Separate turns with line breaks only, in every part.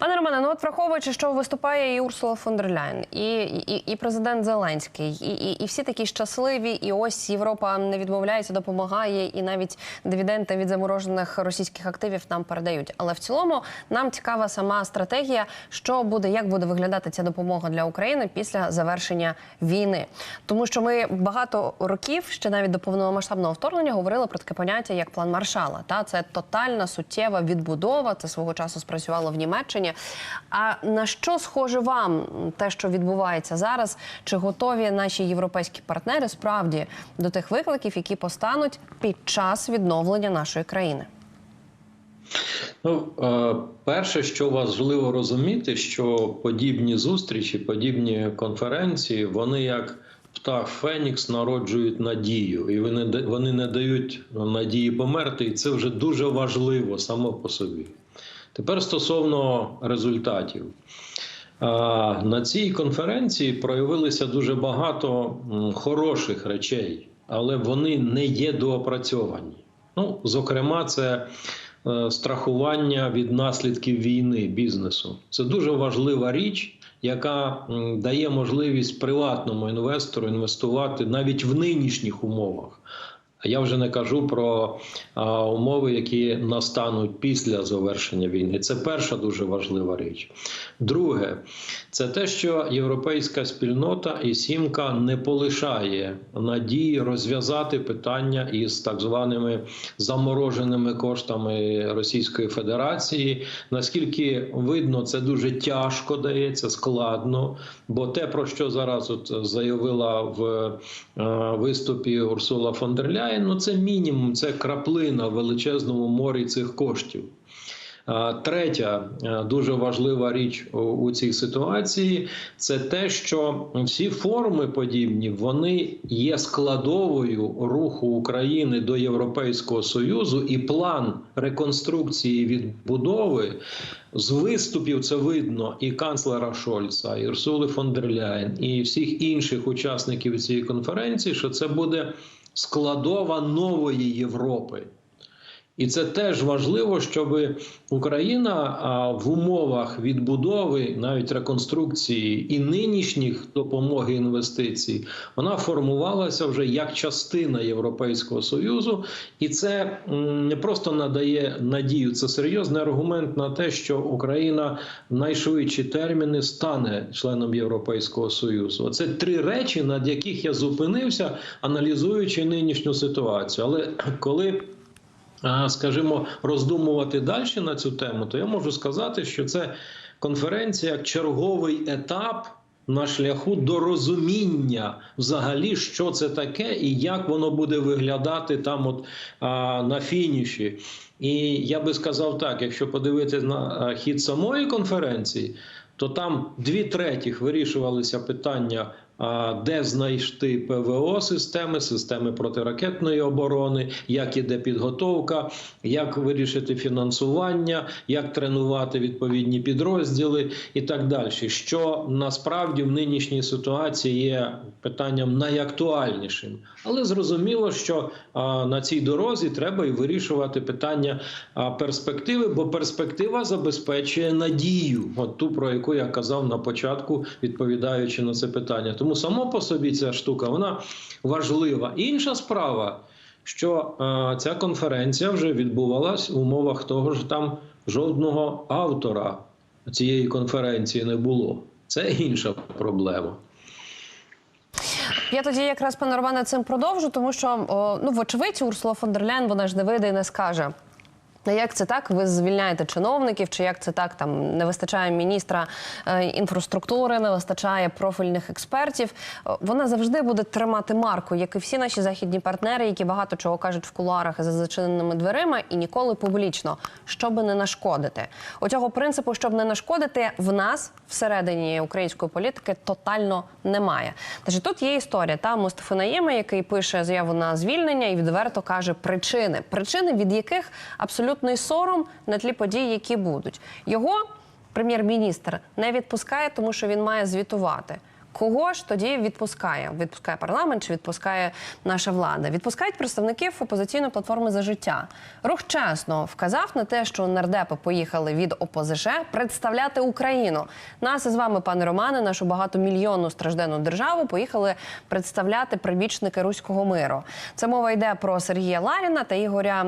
Пане Романе, ну от враховуючи, що виступає і Урсула фон дер Ляйн, і, і, і президент Зеленський, і, і, і всі такі щасливі, і ось Європа не відмовляється, допомагає, і навіть дивіденди від заморожених російських активів нам передають. Але в цілому нам цікава сама стратегія, що буде, як буде виглядати ця допомога для України після завершення війни. Тому що ми багато років, ще навіть до повномасштабного вторгнення, говорили про таке поняття як план Маршала. Та це тотальна суттєва відбудова. Це свого часу спрацювало в Німеччині. А на що схоже вам те, що відбувається зараз? Чи готові наші європейські партнери справді до тих викликів, які постануть під час відновлення нашої країни?
Ну, е, перше, що важливо розуміти, що подібні зустрічі, подібні конференції, вони як птах Фенікс народжують надію, і вони не дають надії померти, і це вже дуже важливо само по собі. Тепер стосовно результатів. На цій конференції проявилося дуже багато хороших речей, але вони не є доопрацьовані. Ну, зокрема, це е, страхування від наслідків війни бізнесу. Це дуже важлива річ, яка дає можливість приватному інвестору інвестувати навіть в нинішніх умовах. Я вже не кажу про а, умови, які настануть після завершення війни. Це перша дуже важлива річ. Друге, це те, що європейська спільнота і сімка не полишає надії розв'язати питання із так званими замороженими коштами Російської Федерації. Наскільки видно, це дуже тяжко дається, складно. Бо те, про що зараз от заявила в е, виступі Урсула фон дер Ляєн, ну це мінімум, це краплина в величезному морі цих коштів. Третя дуже важлива річ у- цій ситуації це те, що всі форми подібні вони є складовою руху України до Європейського союзу, і план реконструкції відбудови з виступів це видно і канцлера Шольца, і Урсули фон дер Ляєн, і всіх інших учасників цієї конференції, що це буде складова нової Європи. І це теж важливо, щоб Україна в умовах відбудови, навіть реконструкції і нинішніх допомоги інвестицій, вона формувалася вже як частина Європейського союзу, і це не просто надає надію, це серйозний аргумент на те, що Україна в найшвидші терміни стане членом Європейського союзу. Це три речі, над яких я зупинився, аналізуючи нинішню ситуацію. Але коли скажімо, роздумувати далі на цю тему, то я можу сказати, що це конференція як черговий етап на шляху до розуміння взагалі, що це таке і як воно буде виглядати там, от а, на фініші. І я би сказав так: якщо подивитися на хід самої конференції, то там дві третіх вирішувалися питання. Де знайти ПВО системи, системи протиракетної оборони, як іде підготовка, як вирішити фінансування, як тренувати відповідні підрозділи і так далі. Що насправді в нинішній ситуації є питанням найактуальнішим. Але зрозуміло, що на цій дорозі треба і вирішувати питання перспективи, бо перспектива забезпечує надію, от ту, про яку я казав на початку, відповідаючи на це питання. Тому само по собі ця штука вона важлива. Інша справа, що е, ця конференція вже відбувалась в умовах того ж там жодного автора цієї конференції не було. Це інша проблема.
Я тоді якраз пане Романе цим продовжу, тому що о, ну вочевидь Урсула фон дер Ляйн, вона ж не вийде і не скаже. Як це так? Ви звільняєте чиновників? Чи як це так? Там не вистачає міністра е, інфраструктури, не вистачає профільних експертів. Вона завжди буде тримати марку, як і всі наші західні партнери, які багато чого кажуть в кулуарах за зачиненими дверима, і ніколи публічно, щоб не нашкодити. Оцього принципу, щоб не нашкодити, в нас всередині української політики тотально немає. Тож тут є історія. Та Мустафи Наєма, який пише заяву на звільнення і відверто каже причини, причини від яких абсолютний сором на тлі подій, які будуть. Його прем'єр-міністр не відпускає, тому що він має звітувати. Кого ж тоді відпускає? Відпускає парламент чи відпускає наша влада? Відпускають представників опозиційної платформи за життя. Рух чесно вказав на те, що нардепи поїхали від ОПЗЖ представляти Україну. Нас із вами, пане Романе, нашу багатомільйонну стражденну державу поїхали представляти прибічники руського миру. Це мова йде про Сергія Ларіна та Ігоря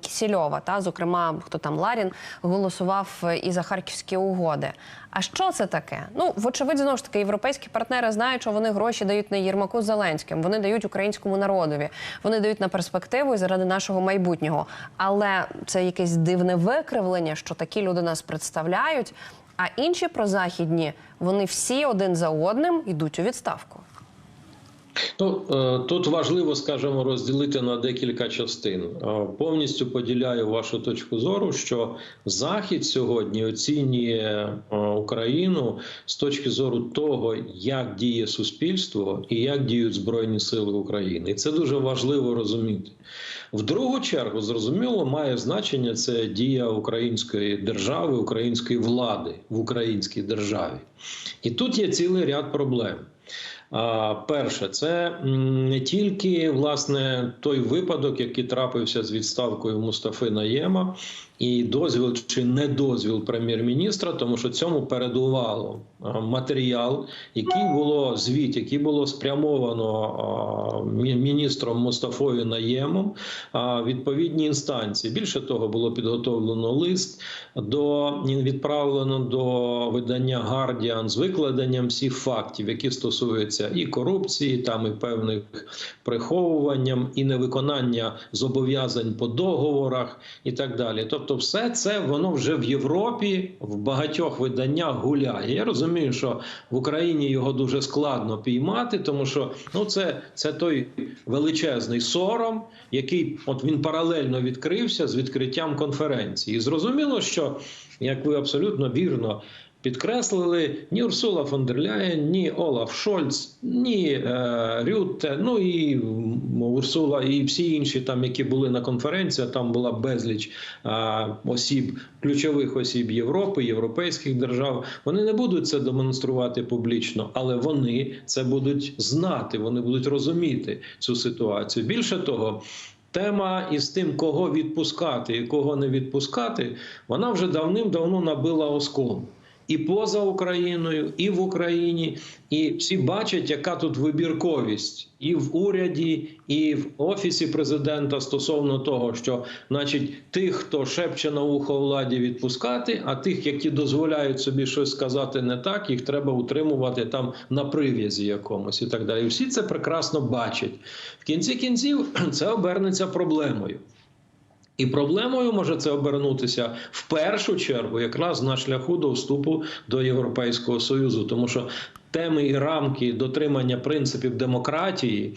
Кісільова. Та зокрема, хто там Ларін голосував і за харківські угоди. А що це таке? Ну, вочевидь, знову ж таки, європейські партнери знають, що вони гроші дають не Єрмаку Зеленським, вони дають українському народові, вони дають на перспективу і заради нашого майбутнього. Але це якесь дивне викривлення, що такі люди нас представляють. А інші прозахідні вони всі один за одним йдуть у відставку.
Ну е, тут важливо, скажімо, розділити на декілька частин. Е, Повністю поділяю вашу точку зору, що Захід сьогодні оцінює е, Україну з точки зору того, як діє суспільство і як діють збройні сили України, і це дуже важливо розуміти. В другу чергу, зрозуміло, має значення це дія української держави, української влади в українській державі, і тут є цілий ряд проблем. Перше, це не тільки власне той випадок, який трапився з відставкою Мустафи Наєма, і дозвіл чи не дозвіл прем'єр-міністра, тому що цьому передувало матеріал, який було звіт, який було спрямовано міністром Мустафою Наємом відповідні інстанції. Більше того, було підготовлено лист до відправлено до видання Guardian з викладенням всіх фактів, які стосуються і корупції, там і певних приховуванням, і невиконання зобов'язань по договорах, і так далі. Тобто, все це воно вже в Європі в багатьох виданнях гуляє. Я розумію, що в Україні його дуже складно піймати, тому що ну це, це той величезний сором, який от він паралельно відкрився з відкриттям конференції. І зрозуміло, що як ви абсолютно вірно підкреслили, ні Урсула фон дер Ляєн, ні Олаф Шольц, ні е, Рютте, ну і Урсула, і всі інші, там, які були на конференції, там була безліч е, осіб, ключових осіб Європи, європейських держав. Вони не будуть це демонструвати публічно, але вони це будуть знати, вони будуть розуміти цю ситуацію. Більше того. Тема із тим, кого відпускати і кого не відпускати, вона вже давним-давно набила оском. І поза Україною, і в Україні, і всі бачать, яка тут вибірковість і в уряді, і в офісі президента стосовно того, що, значить, тих, хто шепче на ухо владі, відпускати, а тих, які дозволяють собі щось сказати не так, їх треба утримувати там на прив'язі якомусь і так далі. І всі це прекрасно бачать. В кінці кінців це обернеться проблемою. І проблемою може це обернутися в першу чергу, якраз на шляху до вступу до Європейського союзу, тому що теми і рамки дотримання принципів демократії,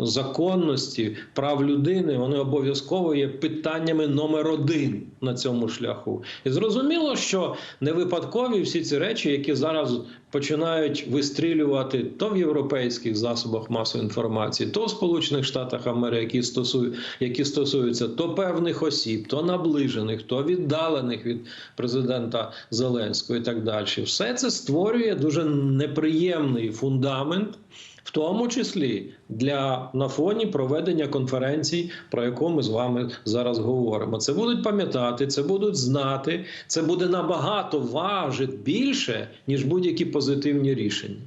законності, прав людини вони обов'язково є питаннями номер один на цьому шляху. І зрозуміло, що не випадкові всі ці речі, які зараз починають вистрілювати то в європейських засобах масової інформації, то в Сполучених Штатах Америки, які стосують, які стосуються то певних осіб, то наближених, то віддалених від президента Зеленського і так далі. Все це створює дуже неприємний фундамент. В тому числі для на фоні проведення конференцій, про яку ми з вами зараз говоримо, це будуть пам'ятати, це будуть знати, це буде набагато важити більше ніж будь-які позитивні рішення.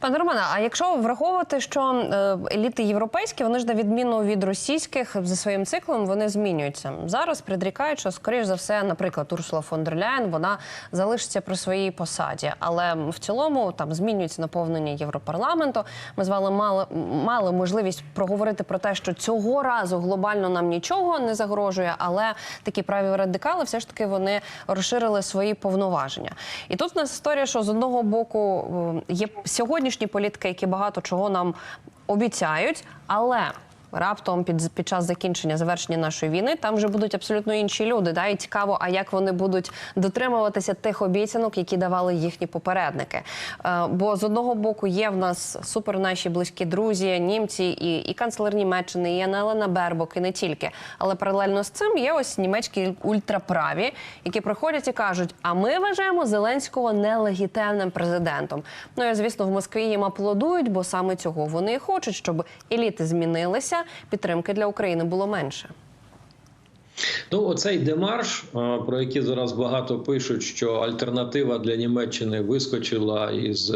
Пане Романе, а якщо враховувати, що е, еліти європейські, вони ж на відміну від російських за своїм циклом вони змінюються зараз. Предрікають, що скоріш за все, наприклад, Урсула фон дер Ляєн, вона залишиться при своїй посаді, але в цілому там змінюється наповнення європарламенту. Ми з вами мали, мали можливість проговорити про те, що цього разу глобально нам нічого не загрожує, але такі праві радикали все ж таки вони розширили свої повноваження. І тут в нас історія, що з одного боку е, є сьогоднішні політики, які багато чого нам обіцяють, але раптом під, під час закінчення завершення нашої війни там вже будуть абсолютно інші люди. Да? І цікаво, а як вони будуть дотримуватися тих обіцянок, які давали їхні попередники. Е, бо з одного боку є в нас супер наші близькі друзі, німці і, і канцлер Німеччини, і Анелена Бербок, і не тільки. Але паралельно з цим є ось німецькі ультраправі, які приходять і кажуть: а ми вважаємо Зеленського нелегітимним президентом. Ну і звісно, в Москві їм аплодують, бо саме цього вони і хочуть, щоб еліти змінилися, підтримки для України було менше.
Ну, оцей демарш, про який зараз багато пишуть, що альтернатива для Німеччини вискочила із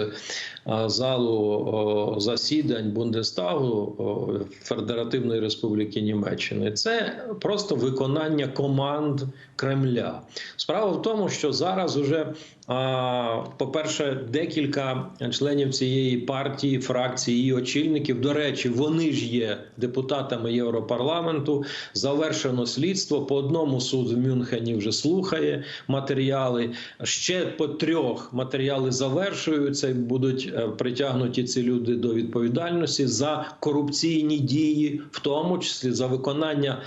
залу засідань Бундестагу Федеративної Республіки Німеччини. Це просто виконання команд Кремля. Справа в тому, що зараз уже, по-перше, декілька членів цієї партії, фракції і очільників, до речі, вони ж є депутатами Європарламенту. Завершено слідство. По одному суд в Мюнхені вже слухає матеріали. Ще по трьох матеріали завершуються і будуть е, притягнуті ці люди до відповідальності за корупційні дії, в тому числі за виконання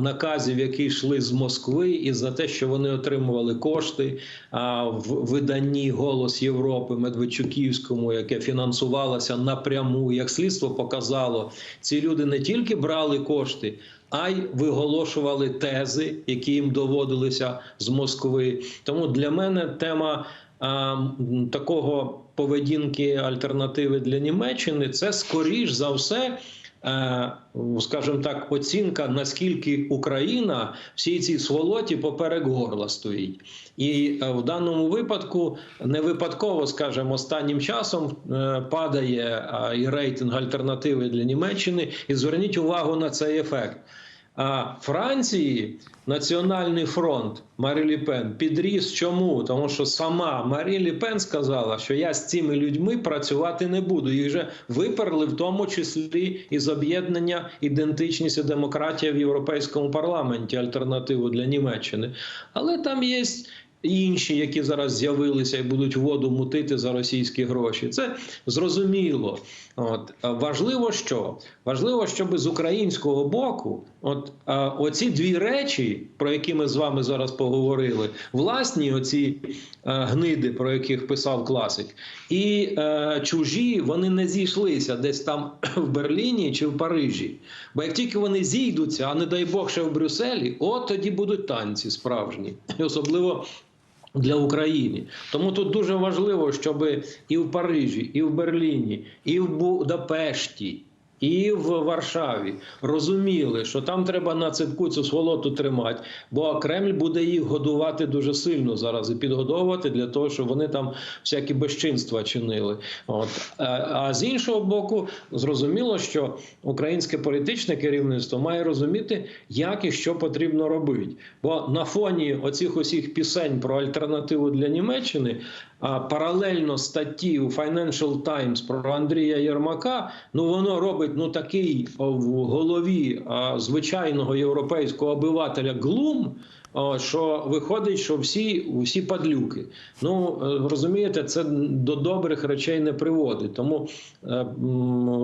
наказів, які йшли з Москви, і за те, що вони отримували кошти в виданні Голос Європи Медведчуківському, яке фінансувалося напряму. Як слідство показало, ці люди не тільки брали кошти. А й виголошували тези, які їм доводилися з Москви. Тому для мене тема а, такого поведінки альтернативи для Німеччини це скоріш за все. е, Скажімо так, оцінка наскільки Україна всій цій сволоті поперек горла стоїть, і е, в даному випадку не випадково, скажімо, останнім часом е, падає і рейтинг альтернативи для Німеччини. І зверніть увагу на цей ефект. А Франції Національний фронт Марі Лі Пен підріс. Чому? Тому що сама Марі Лі Пен сказала, що я з цими людьми працювати не буду. Їх вже виперли, в тому числі із об'єднання ідентичність і демократія в Європейському парламенті, альтернативу для Німеччини. Але там є. Інші, які зараз з'явилися і будуть воду мутити за російські гроші, це зрозуміло. От важливо, що важливо, щоб з українського боку, от а, оці дві речі, про які ми з вами зараз поговорили, власні оці а, гниди, про яких писав класик, і е, чужі вони не зійшлися десь там в Берліні чи в Парижі. Бо як тільки вони зійдуться, а не дай Бог ще в Брюсселі, от тоді будуть танці справжні, і особливо для України. Тому тут дуже важливо, щоб і в Парижі, і в Берліні, і в Будапешті. І в Варшаві розуміли, що там треба на ципку цю сволоту тримати, бо Кремль буде їх годувати дуже сильно зараз і підгодовувати для того, щоб вони там всякі безчинства чинили. От а з іншого боку, зрозуміло, що українське політичне керівництво має розуміти, як і що потрібно робити. Бо на фоні оцих усіх пісень про альтернативу для Німеччини. Паралельно статті у Financial Times про Андрія Єрмака, ну воно робить ну такий в голові звичайного європейського обивателя глум. Що виходить, що всі всі падлюки. Ну е, розумієте, це до добрих речей не приводить. Тому е,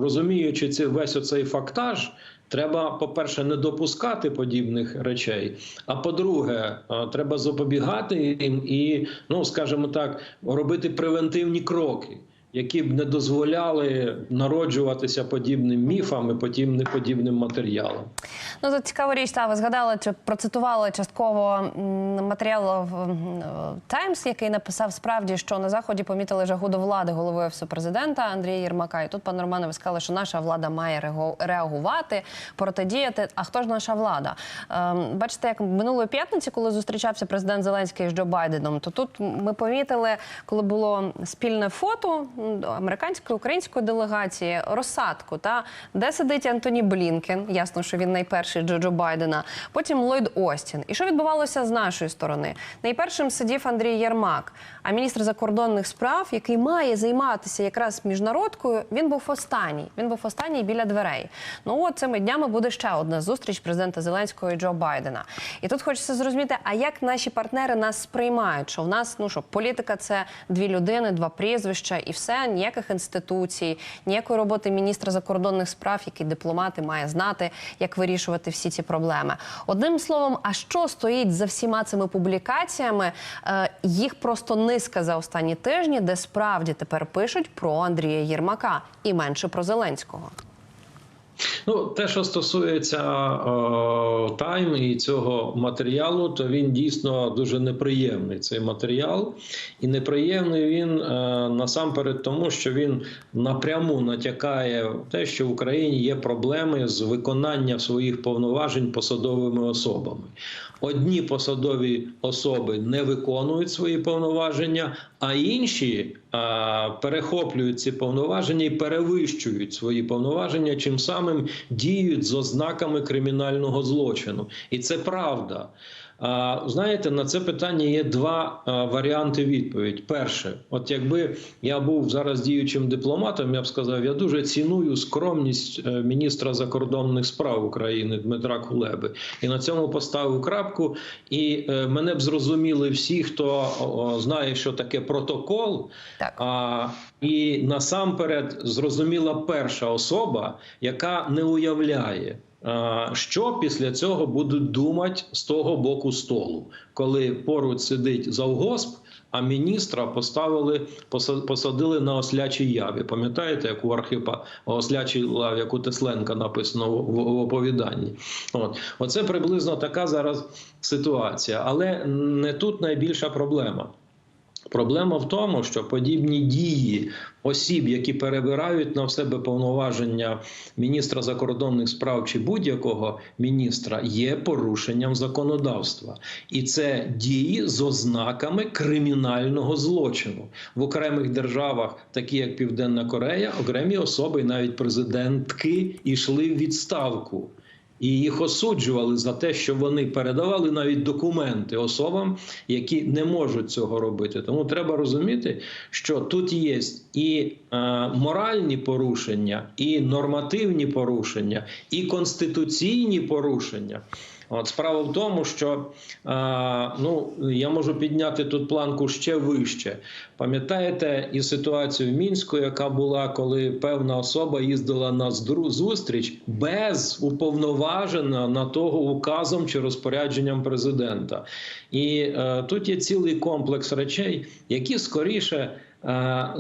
розуміючи це весь оцей фактаж, Треба, по-перше, не допускати подібних речей. А по-друге, е, треба запобігати їм і, ну скажімо так, робити превентивні кроки, які б не дозволяли народжуватися подібним міфам і подібним подібним матеріалам.
Ну, тут цікава річ, та ви згадали чи процитували частково матеріал Таймс, який написав справді, що на заході помітили жагу до влади голови офісу президента Андрія Єрмака. І тут, пане Романе, ви сказали, що наша влада має реагу- реагувати, протидіяти. А хто ж наша влада? Ем, бачите, як минулої п'ятниці, коли зустрічався президент Зеленський з Джо Байденом, то тут ми помітили, коли було спільне фото американської української делегації, розсадку, та де сидить Антоні Блінкен. Ясно, що він найперший Джо Джо Байдена. Потім Ллойд Остін. І що відбувалося з нашої сторони? Найпершим сидів Андрій Єрмак, а міністр закордонних справ, який має займатися якраз міжнародкою, він був останній. Він був останній біля дверей. Ну от цими днями буде ще одна зустріч президента Зеленського і Джо Байдена. І тут хочеться зрозуміти, а як наші партнери нас сприймають? Що в нас ну що політика це дві людини, два прізвища і все. Все, ніяких інституцій, ніякої роботи міністра закордонних справ, який дипломати має знати, як вирішувати всі ці проблеми. Одним словом, а що стоїть за всіма цими публікаціями? Е, їх просто низка за останні тижні, де справді тепер пишуть про Андрія Єрмака і менше про Зеленського.
Ну, те, що стосується е, тайм і цього матеріалу, то він дійсно дуже неприємний. Цей матеріал, і неприємний він е, насамперед тому, що він напряму натякає те, що в Україні є проблеми з виконанням своїх повноважень посадовими особами. Одні посадові особи не виконують свої повноваження, а інші перехоплюють ці повноваження і перевищують свої повноваження, чим самим діють з ознаками кримінального злочину. І це правда. Знаєте, на це питання є два варіанти відповідь. Перше, от якби я був зараз діючим дипломатом, я б сказав, я дуже ціную скромність е, міністра закордонних справ України Дмитра Кулеби, і на цьому поставив крапку. І е, мене б зрозуміли всі, хто знає, що таке протокол.
Так.
А, і насамперед зрозуміла перша особа, яка не уявляє. А, Що після цього будуть думати з того боку столу, коли поруч сидить завгосп, а міністра поставили посадили на ослячій яві. Пам'ятаєте, як у Архипа ослячій лаві, як у Тесленка написано в оповіданні? От оце приблизно така зараз ситуація, але не тут найбільша проблема. Проблема в тому, що подібні дії осіб, які перебирають на себе повноваження міністра закордонних справ чи будь-якого міністра, є порушенням законодавства, і це дії з ознаками кримінального злочину в окремих державах, такі як Південна Корея, окремі особи, навіть президентки, йшли в відставку. І їх осуджували за те, що вони передавали навіть документи особам, які не можуть цього робити. Тому треба розуміти, що тут є і е, моральні порушення, і нормативні порушення, і конституційні порушення. От справа в тому, що е, ну я можу підняти тут планку ще вище. Пам'ятаєте і ситуацію в мінську, яка була, коли певна особа їздила на зустріч без уповноважена на того указом чи розпорядженням президента. І е, тут є цілий комплекс речей, які скоріше. е,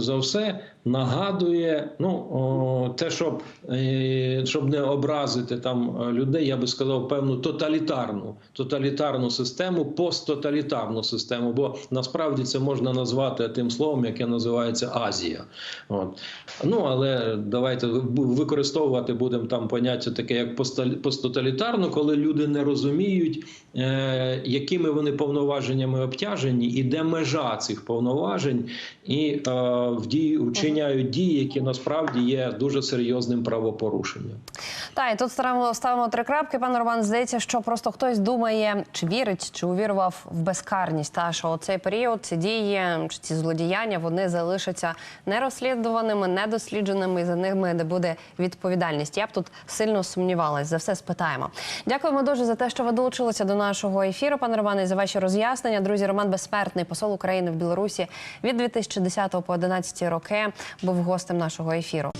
за все нагадує ну те, щоб, е, щоб не образити там е, людей, я би сказав, певну тоталітарну тоталітарну систему, посттоталітарну систему, бо насправді це можна назвати тим словом, яке називається Азія. От. Ну але давайте використовувати будемо там поняття таке, як посттоталітарну, коли люди не розуміють, е, якими вони повноваженнями обтяжені, і де межа цих повноважень, і в дії вчиняють дії, які насправді є дуже серйозним правопорушенням.
Та і тут ставимо, ставимо три крапки. Пане Роман, здається, що просто хтось думає, чи вірить, чи увірував в безкарність. Та що цей період, ці дії, чи ці злодіяння вони залишаться нерозслідуваними, недослідженими, і за ними не буде відповідальність. Я б тут сильно сумнівалась. За все спитаємо. Дякуємо дуже за те, що ви долучилися до нашого ефіру, пане Романе, за ваші роз'яснення. Друзі, Роман Безсмертний, посол України в Білорусі від 2010 по 2011 роки, був гостем нашого ефіру.